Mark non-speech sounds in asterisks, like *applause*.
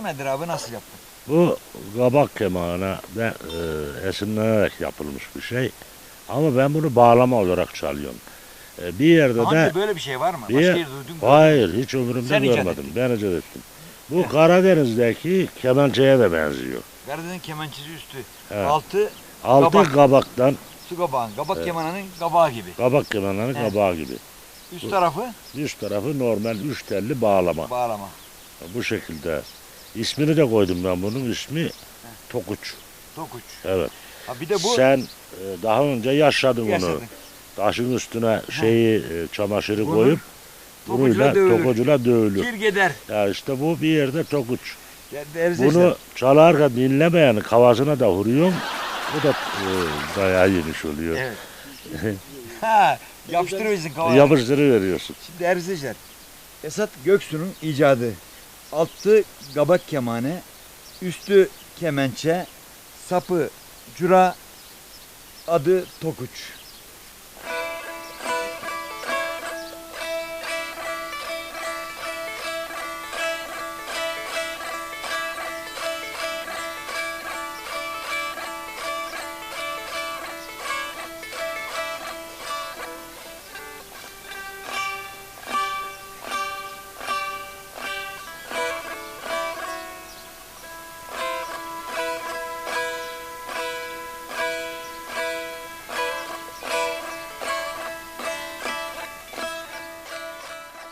Bu nedir abi nasıl yaptın? Bu kabak kemanı da e, esinlenerek yapılmış bir şey. Ama ben bunu bağlama olarak çalıyorum. E, bir yerde Daha de önce böyle bir şey var mı? Bir- Başka duydun mu? hayır hiç ömrümde Sen icat görmedim. ettin. Ben icat ettim. Bu Karadeniz'deki kemençeye de benziyor. Karadeniz kemençesi üstü. Evet. Altı Altı Kabak. kabaktan su kabağın. Kabak kemanının kabağı gibi. kabak kemanının Evet. kabağı gibi. Üst tarafı Üst tarafı normal üç telli bağlama. bağlama. Bu şekilde. İsmini de koydum ben bunun ismi Tokuç. Dokuç. Evet. Ha bir de bu Sen e, daha önce yaşadın onu. yaşadın. Taşın üstüne şeyi e, çamaşırı Bunu koyup bununla dövülür. tokucuyla dövülür. Kir gider. Ya işte bu bir yerde tokuç. Ya, Bunu seyirciler, çalarken dinlemeyen kavasına da vuruyorum. Bu da e, dayağı yemiş oluyor. Evet. *laughs* ha, yapıştırıyorsun kavaya. Yapıştırı veriyorsun. Şimdi seyirciler, Esat Göksu'nun icadı. Altı kabak kemanı, üstü kemençe, sapı cura, adı tokuç.